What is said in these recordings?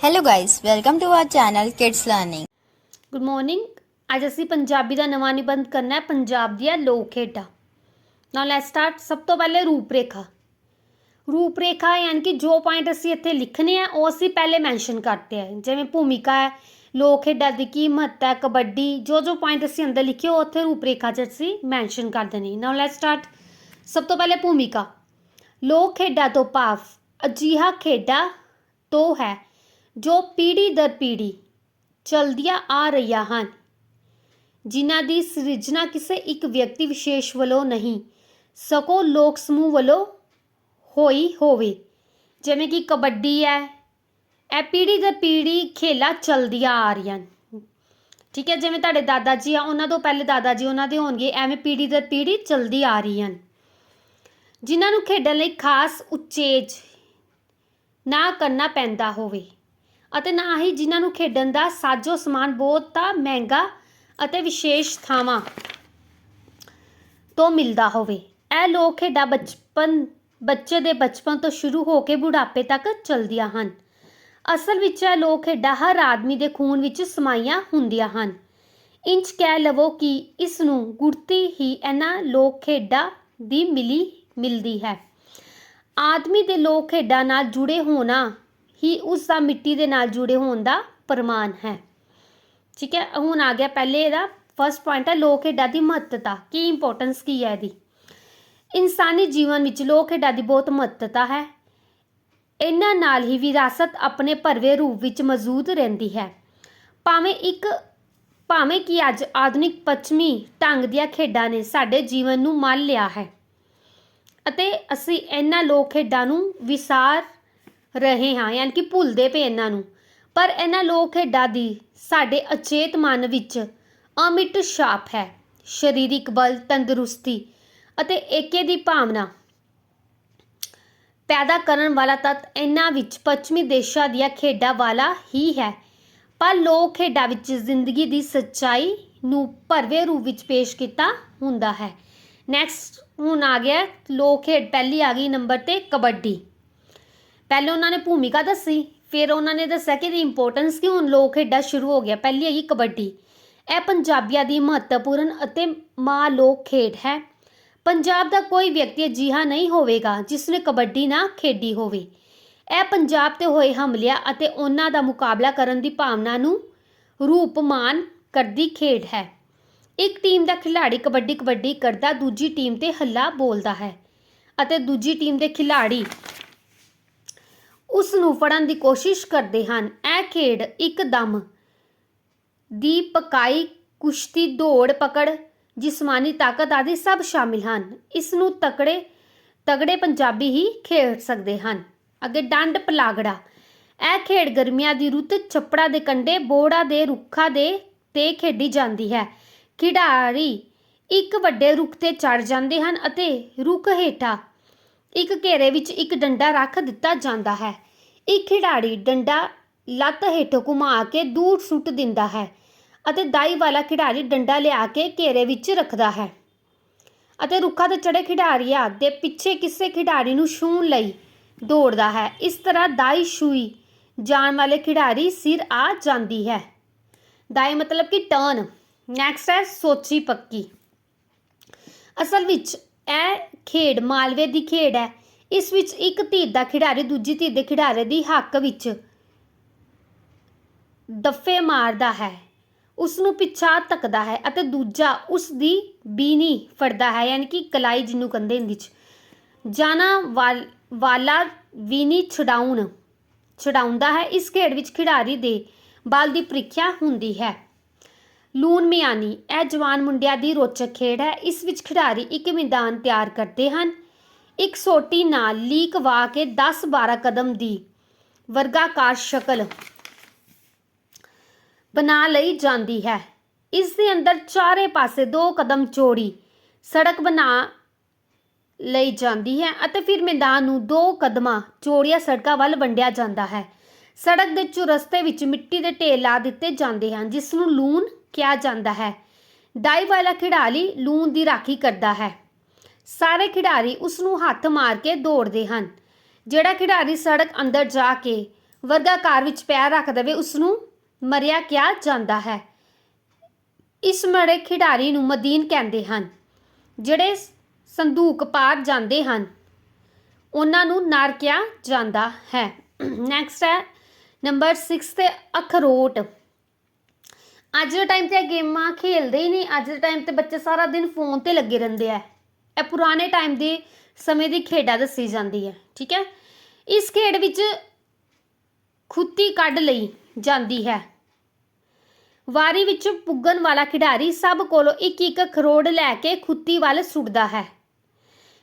Hello guys, welcome to our channel Kids Learning. Good morning ਅੱਜ ਅਸੀਂ ਪੰਜਾਬੀ ਦਾ ਨਵਾਂ ਨਿਬੰਧ ਕਰਨਾ ਹੈ ਪੰਜਾਬ ਦੀਆਂ ਲੋਕ ਖੇਡਾਂ ਨਾਓ ਲੈਟਸ ਸਟਾਰਟ ਸਭ ਤੋਂ ਪਹਿਲੇ ਰੂਪਰੇਖਾ ਰੂਪਰੇਖਾ ਯਾਨੀ ਕਿ ਜੋ ਪੁਆਇੰਟ ਅਸੀਂ ਇੱਥੇ ਲਿਖਣੇ ਆ ਉਹ ਅਸੀਂ ਪਹਿਲੇ ਮੈਂਸ਼ਨ ਕਰਤੇ ਆ ਜਿਵੇਂ ਭੂਮਿਕਾ ਹੈ ਲੋਕ ਖੇਡਾਂ ਦੀ ਕੀ ਮਹੱਤਤਾ ਹੈ ਕਬੱਡੀ ਜੋ ਜੋ ਪੁਆਇੰਟ ਅਸੀਂ ਅੰਦਰ ਲਿਖੇ ਉਹ ਉੱਥੇ ਰੂਪਰੇਖਾ 'ਚ ਅਸੀਂ ਮੈਂਸ਼ਨ ਕਰ ਦੇਣੇ ਨਾਓ ਲੈਟਸ ਸਟਾਰਟ ਸਭ ਤੋਂ ਪਹਿਲੇ ਭੂਮਿਕਾ ਲੋਕ ਖੇਡਾਂ ਤੋਂ ਭਾਵ ਅਜਿਹਾ ਖੇਡਾਂ ਤੋਂ ਹੈ ਜੋ ਪੀੜ੍ਹੀ ਦਰ ਪੀੜ੍ਹੀ ਚਲਦੀਆਂ ਆ ਰਹੀਆਂ ਹਨ, ਜਿਨ੍ਹਾਂ ਦੀ ਸਿਰਜਣਾ ਕਿਸੇ ਇੱਕ ਵਿਅਕਤੀ ਵਿਸ਼ੇਸ਼ ਵੱਲੋਂ ਨਹੀਂ, ਸਗੋਂ ਲੋਕ ਸਮੂਹ ਵੱਲੋਂ ਹੋਈ ਹੋਵੇ। ਜਿਵੇਂ ਕਿ ਕਬੱਡੀ ਹੈ, ਇਹ ਪੀੜ੍ਹੀ ਦਰ ਪੀੜ੍ਹੀ ਖੇਲਾਂ ਚਲਦੀਆਂ ਆ ਰਹੀਆਂ ਹਨ। ਠੀਕ ਹੈ, ਜਿਵੇਂ ਤੁਹਾਡੇ ਦਾਦਾ ਜੀ ਆ, ਉਹਨਾਂ ਤੋਂ ਪਹਿਲੇ ਦਾਦਾ ਜੀ ਉਹਨਾਂ ਦੇ ਹੋਣਗੇ, ਐਵੇਂ ਪੀੜ੍ਹੀ ਦਰ ਪੀੜ੍ਹੀ ਚਲਦੀ ਆ ਰਹੀ ਹਨ। ਜਿਨ੍ਹਾਂ ਨੂੰ ਖੇਡਣ ਲਈ ਖਾਸ ਉਚੇਜ ਨਾ ਕਰਨਾ ਪੈਂਦਾ ਹੋਵੇ। ਅਤੇ ਨਾ ਹੀ ਜਿਨ੍ਹਾਂ ਨੂੰ ਖੇਡਣ ਦਾ ਸਾਜੋ ਸਮਾਨ ਬਹੁਤਾ ਮਹਿੰਗਾ ਅਤੇ ਵਿਸ਼ੇਸ਼ ਥਾਵਾਂ ਤੋਂ ਮਿਲਦਾ ਹੋਵੇ। ਇਹ ਲੋਕ ਖੇਡਾਂ ਬਚਪਨ, ਬੱਚੇ ਦੇ ਬਚਪਨ ਤੋਂ ਸ਼ੁਰੂ ਹੋ ਕੇ ਬੁਢਾਪੇ ਤੱਕ ਚੱਲਦੀਆਂ ਹਨ। ਅਸਲ ਵਿੱਚ ਇਹ ਲੋਕ ਖੇਡਾਂ ਹਰ ਆਦਮੀ ਦੇ ਖੂਨ ਵਿੱਚ ਸਮਾਈਆਂ ਹੁੰਦੀਆਂ ਹਨ। ਇੰਚ ਕਹਿ ਲਵੋ ਕਿ ਇਸ ਨੂੰ ਗੁੜਤੀ ਹੀ ਇਹਨਾਂ ਲੋਕ ਖੇਡਾਂ ਦੀ ਮਿਲੀ, ਮਿਲਦੀ ਹੈ। ਆਦਮੀ ਦੇ ਲੋਕ ਖੇਡਾਂ ਨਾਲ ਜੁੜੇ ਹੋਣਾ ਹੀ ਉਸ ਦਾ ਮਿੱਟੀ ਦੇ ਨਾਲ ਜੁੜੇ ਹੋਣ ਦਾ ਪ੍ਰਮਾਣ ਹੈ। ਠੀਕ ਹੈ, ਹੁਣ ਆ ਗਿਆ ਪਹਿਲੇ ਇਹਦਾ ਫਰਸਟ ਪੁਆਇੰਟ ਹੈ, ਲੋਕ ਖੇਡਾਂ ਦੀ ਮਹੱਤਤਾ। ਕੀ ਇੰਪੋਰਟੈਂਸ ਕੀ ਹੈ ਇਹਦੀ? ਇਨਸਾਨੀ ਜੀਵਨ ਵਿੱਚ ਲੋਕ ਖੇਡਾਂ ਦੀ ਬਹੁਤ ਮਹੱਤਤਾ ਹੈ। ਇਹਨਾਂ ਨਾਲ ਹੀ ਵਿਰਾਸਤ ਆਪਣੇ ਭਰਵੇਂ ਰੂਪ ਵਿੱਚ ਮੌਜੂਦ ਰਹਿੰਦੀ ਹੈ। ਭਾਵੇਂ ਇੱਕ, ਭਾਵੇਂ ਕਿ ਅੱਜ ਆਧੁਨਿਕ ਪੱਛਮੀ ਢੰਗ ਦੀਆਂ ਖੇਡਾਂ ਨੇ ਸਾਡੇ ਜੀਵਨ ਨੂੰ ਮੰਨ ਲਿਆ ਹੈ। ਅਤੇ ਅਸੀਂ ਇਹਨਾਂ ਲੋਕ ਖੇਡਾਂ ਨੂੰ ਵਿਸਾਰ ਰਹੇ ਹਾਂ, ਯਾਨੀ ਕਿ ਭੁੱਲਦੇ ਪਏ ਇਹਨਾਂ ਨੂੰ। ਪਰ ਇਹਨਾਂ ਲੋਕ ਖੇਡਾਂ ਦੀ ਸਾਡੇ ਅਚੇਤ ਮਨ ਵਿੱਚ ਅਮਿਟ ਛਾਪ ਹੈ। ਸਰੀਰਿਕ ਬਲ, ਤੰਦਰੁਸਤੀ ਅਤੇ ਏਕੇ ਦੀ ਭਾਵਨਾ ਪੈਦਾ ਕਰਨ ਵਾਲਾ ਤੱਤ ਇਹਨਾਂ ਵਿੱਚ ਪੱਛਮੀ ਦੇਸ਼ਾਂ ਦੀਆਂ ਖੇਡਾਂ ਵਾਲਾ ਹੀ ਹੈ। ਪਰ ਲੋਕ ਖੇਡਾਂ ਵਿੱਚ ਜ਼ਿੰਦਗੀ ਦੀ ਸੱਚਾਈ ਨੂੰ ਭਰਵੇਂ ਰੂਪ ਵਿੱਚ ਪੇਸ਼ ਕੀਤਾ ਹੁੰਦਾ ਹੈ। ਨੈਕਸਟ ਹੁਣ ਆ ਗਿਆ, ਲੋਕ ਖੇਡ ਪਹਿਲੀ ਆ ਗਈ ਨੰਬਰ ਤੇ ਕਬੱਡੀ। ਪਹਿਲੇ ਉਹਨਾਂ ਨੇ ਭੂਮਿਕਾ ਦੱਸੀ, ਫਿਰ ਉਹਨਾਂ ਨੇ ਦੱਸਿਆ ਕਿ ਇਹਦੀ ਇੰਪੋਰਟੈਂਸ ਕਿ ਹੁਣ ਲੋਕ ਖੇਡਾਂ ਸ਼ੁਰੂ ਹੋ ਗਿਆ, ਪਹਿਲੀ ਹੈਗੀ ਕਬੱਡੀ। ਇਹ ਪੰਜਾਬੀਆਂ ਦੀ ਮਹੱਤਵਪੂਰਨ ਅਤੇ ਮਾਂ ਲੋਕ ਖੇਡ ਹੈ। ਪੰਜਾਬ ਦਾ ਕੋਈ ਵਿਅਕਤੀ ਅਜਿਹਾ ਨਹੀਂ ਹੋਵੇਗਾ ਜਿਸ ਨੇ ਕਬੱਡੀ ਨਾ ਖੇਡੀ ਹੋਵੇ। ਇਹ ਪੰਜਾਬ ਤੇ ਹੋਏ ਹਮਲਿਆਂ ਅਤੇ ਉਹਨਾਂ ਦਾ ਮੁਕਾਬਲਾ ਕਰਨ ਦੀ ਭਾਵਨਾ ਨੂੰ ਰੂਪਮਾਨ ਕਰਦੀ ਖੇਡ ਹੈ। ਇੱਕ ਟੀਮ ਦਾ ਖਿਡਾਰੀ ਕਬੱਡੀ ਕਬੱਡੀ ਕਰਦਾ, ਦੂਜੀ ਟੀਮ ਤੇ ਹੱਲਾ ਬੋਲਦਾ ਹੈ ਅਤੇ ਦੂਜੀ ਟੀਮ ਦੇ ਖਿਡਾਰੀ ਉਸ ਨੂੰ ਫੜਨ ਦੀ ਕੋਸ਼ਿਸ਼ ਕਰਦੇ ਹਨ। ਇਹ ਖੇਡ ਇੱਕਦਮ ਦੀ ਪਕਾਈ ਕੁਸ਼ਤੀ ਦੌੜ ਪਕੜ, ਜਿਸਮਾਨੀ ਤਾਕਤ ਆਦਿ ਸਭ ਸ਼ਾਮਿਲ ਹਨ। ਇਸ ਨੂੰ ਤਕੜੇ, ਤਗੜੇ ਪੰਜਾਬੀ ਹੀ ਖੇਡ ਸਕਦੇ ਹਨ। ਅੱਗੇ ਡੰਡ ਪਲਾਗੜਾ। ਇਹ ਖੇਡ ਗਰਮੀਆਂ ਦੀ ਰੁੱਤ ਛੱਪੜਾ ਦੇ ਕੰਢੇ, ਬੋੜਾ ਦੇ ਰੁੱਖਾਂ ਦੇ ਤੇ ਖੇਡੀ ਜਾਂਦੀ ਹੈ। ਖਿਡਾਰੀ ਇੱਕ ਵੱਡੇ ਰੁੱਖ ਤੇ ਚੜ ਜਾਂਦੇ ਹਨ ਅਤੇ ਰੁੱਖ ਹੇਠਾਂ ਇੱਕ ਘੇਰੇ ਵਿੱਚ ਇੱਕ ਡੰਡਾ ਰੱਖ ਦਿੱਤਾ ਜਾਂਦਾ ਹੈ। ਇੱਕ ਖਿਡਾਰੀ ਡੰਡਾ ਲੱਤ ਹੇਠੋਂ ਘੁਮਾ ਕੇ ਦੂਰ ਸੁੱਟ ਦਿੰਦਾ ਹੈ ਅਤੇ ਦਾਈ ਵਾਲਾ ਖਿਡਾਰੀ ਡੰਡਾ ਲਿਆ ਕੇ ਘੇਰੇ ਵਿੱਚ ਰੱਖਦਾ ਹੈ ਅਤੇ ਰੁੱਖਾਂ ਤੇ ਚੜੇ ਖਿਡਾਰੀਆਂ ਦੇ ਪਿੱਛੇ ਕਿਸੇ ਖਿਡਾਰੀ ਨੂੰ ਛੂਹਣ ਲਈ ਦੌੜਦਾ ਹੈ। ਇਸ ਤਰ੍ਹਾਂ ਦਾਈ ਛੂਈ ਜਾਣ ਵਾਲੇ ਖਿਡਾਰੀ ਸਿਰ ਆ ਜਾਂਦੀ ਹੈ। ਦਾਈ ਮਤਲਬ ਕਿ ਟਰਨ ਨੈਕਸਟ ਹੈ ਸੋਚੀ ਪੱਕੀ। ਅਸਲ ਵਿੱਚ ਇਹ ਖੇਡ ਮਾਲਵੇ ਦੀ ਖੇਡ ਹੈ। ਇਸ ਵਿੱਚ ਇੱਕ ਧਿਰ ਦਾ ਖਿਡਾਰੀ, ਦੂਜੀ ਧਿਰ ਦੇ ਖਿਡਾਰੀ ਦੀ ਹੱਕ ਵਿੱਚ ਦਫੇ ਮਾਰਦਾ ਹੈ। ਉਸ ਨੂੰ ਪਿੱਛਾ ਧੱਕਦਾ ਹੈ ਅਤੇ ਦੂਜਾ ਉਸ ਦੀ ਬੀਨੀ ਫੜਦਾ ਹੈ, ਯਾਨੀ ਕਿ ਕਲਾਈ ਜਿਹਨੂੰ ਕਹਿੰਦੇ ਹਿੰਦੀ ਚ ਵਾਲਾ ਵੀਨੀ ਛਡਾਉਣ, ਛਡਾਉਂਦਾ ਹੈ। ਇਸ ਖੇਡ ਵਿੱਚ ਖਿਡਾਰੀ ਦੇ ਬਲ ਦੀ ਪ੍ਰੀਖਿਆ ਹੁੰਦੀ ਹੈ। ਲੂਣ ਮਿਆਨੀ, ਇਹ ਜਵਾਨ ਮੁੰਡਿਆਂ ਦੀ ਰੋਚਕ ਖੇਡ ਹੈ। ਇਸ ਵਿੱਚ ਖਿਡਾਰੀ ਇੱਕ ਮੈਦਾਨ ਤਿਆਰ ਕਰਦੇ ਹਨ। ਇੱਕ ਸੋਟੀ ਨਾਲ ਲੀਕ ਵਾ ਕੇ 10-12 ਕਦਮ ਦੀ ਵਰਗਾਕਾਰ ਸ਼ਕਲ ਬਣਾ ਲਈ ਜਾਂਦੀ ਹੈ। ਇਸ ਦੇ ਅੰਦਰ ਚਾਰੇ ਪਾਸੇ ਦੋ ਕਦਮ ਚੋੜੀ ਸੜਕ ਬਣਾ ਲਈ ਜਾਂਦੀ ਹੈ ਅਤੇ ਫਿਰ ਮੈਦਾਨ ਨੂੰ ਦੋ ਕਦਮਾਂ ਚੋੜੀਆਂ ਸੜਕਾਂ ਵੱਲ ਵੰਡਿਆ ਜਾਂਦਾ ਹੈ। ਸੜਕ ਦੇ ਚੁਰਸਤੇ ਵਿੱਚ ਮਿੱਟੀ ਦੇ ਢੇਰ ਲਾ ਦਿੱਤੇ ਜਾਂਦੇ ਹਨ, ਜਿਸ ਨੂੰ ਲੂਣ ਕਿਹਾ ਜਾਂਦਾ ਹੈ। ਡਾਈ ਵਾਲਾ ਖਿਡਾਰੀ ਲੂਣ ਦੀ ਰਾਖੀ ਕਰਦਾ ਹੈ। ਸਾਰੇ ਖਿਡਾਰੀ ਉਸ ਨੂੰ ਹੱਥ ਮਾਰ ਕੇ ਦੌੜਦੇ ਹਨ। ਜਿਹੜਾ ਖਿਡਾਰੀ ਸੜਕ ਅੰਦਰ ਜਾ ਕੇ ਵਰਗਾਕਾਰ ਵਿੱਚ ਪੈਰ ਰੱਖ ਦੇਵੇ ਉਸ ਨੂੰ ਮਰਿਆ ਕਿਹਾ ਜਾਂਦਾ ਹੈ। ਇਸ ਮਰੇ ਖਿਡਾਰੀ ਨੂੰ ਮਦੀਨ ਕਹਿੰਦੇ ਹਨ। ਜਿਹੜੇ ਸੰਦੂਕ ਪਾਰ ਜਾਂਦੇ ਹਨ, ਉਹਨਾਂ ਨੂੰ ਨਰ ਕਿਹਾ ਜਾਂਦਾ ਹੈ। ਨੈਕਸਟ ਹੈ, ਨੰਬਰ 6 ਤੇ ਅਖਰੋਟ। ਅੱਜ ਦੇ ਟਾਈਮ ਤੇ ਇਹ ਗੇਮਾਂ ਖੇਲਦੇ ਹੀ ਨਹੀਂ, ਅੱਜ ਦੇ ਟਾਈਮ ਤੇ ਬੱਚੇ ਸਾਰਾ ਦਿਨ ਫੋਨ ਤੇ ਲੱਗੇ ਰਹਿੰਦੇ ਆ। ਇਹ ਪੁਰਾਣੇ ਟਾਈਮ ਦੇ ਸਮੇਂ ਦੀ ਖੇਡਾਂ ਦੱਸੀ ਜਾਂਦੀ ਹੈ, ਠੀਕ ਹੈ? ਇਸ ਖੇਡ ਵਿੱਚ ਖੁੱਤੀ ਕੱਢ ਲਈ ਜਾਂਦੀ ਹੈ। ਵਾਰੀ ਵਿੱਚ ਪੁੱਗਣ ਵਾਲਾ ਖਿਡਾਰੀ ਸਭ ਕੋਲੋਂ ਇੱਕ ਇੱਕ ਕਰੋੜ ਲੈ ਕੇ ਖੁੱਤੀ ਵੱਲ ਸੁੱਟਦਾ ਹੈ।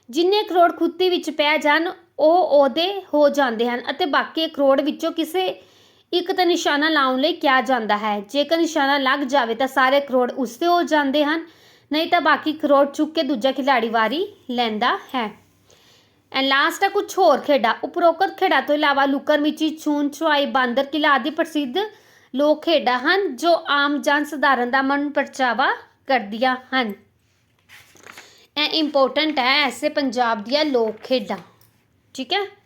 ਜਿੰਨੇ ਕਰੋੜ ਖੁੱਤੀ ਵਿੱਚ ਪੈ ਜਾਣ, ਉਹ ਉਹਦੇ ਹੋ ਜਾਂਦੇ ਹਨ ਅਤੇ ਬਾਕੀ ਕਰੋੜ ਵਿੱਚੋਂ ਕਿਸੇ ਇੱਕ ਤੇ ਨਿਸ਼ਾਨਾ ਲਾਉਣ ਲਈ ਕਿਹਾ ਜਾਂਦਾ ਹੈ। ਜੇਕਰ ਨਿਸ਼ਾਨਾ ਲੱਗ ਜਾਵੇ ਤਾਂ ਸਾਰੇ ਕਰੋੜ ਉਸਦੇ ਹੋ ਜਾਂਦੇ ਹਨ, ਨਹੀਂ ਤਾਂ ਬਾਕੀ ਕਰੋੜ ਚੁੱਕ ਕੇ ਦੂਜਾ ਖਿਡਾਰੀ ਵਾਰੀ ਲੈਂਦਾ ਹੈ। ਐਂਡ ਲਾਸਟ ਹੈ ਕੁਝ ਹੋਰ ਖੇਡਾਂ। ਉਪਰੋਕਤ ਖੇਡਾਂ ਤੋਂ ਇਲਾਵਾ ਲੁਕਣ ਮਿਚੀ ਛੂਨ ਛੁਆਈ ਬਾਂਦਰ ਕਿਲਾ ਆਦਿ ਪ੍ਰਸਿੱਧ ਲੋਕ ਖੇਡਾਂ ਹਨ, ਜੋ ਆਮ ਜਨ ਸਧਾਰਨ ਦਾ ਮਨ ਪਰਚਾਵਾ ਕਰਦੀਆਂ ਹਨ। ਇਹ ਇੰਪੋਰਟੈਂਟ ਹੈ ਐਸੇ ਪੰਜਾਬ ਦੀਆਂ ਲੋਕ ਖੇਡਾਂ। ਠੀਕ ਹੈ?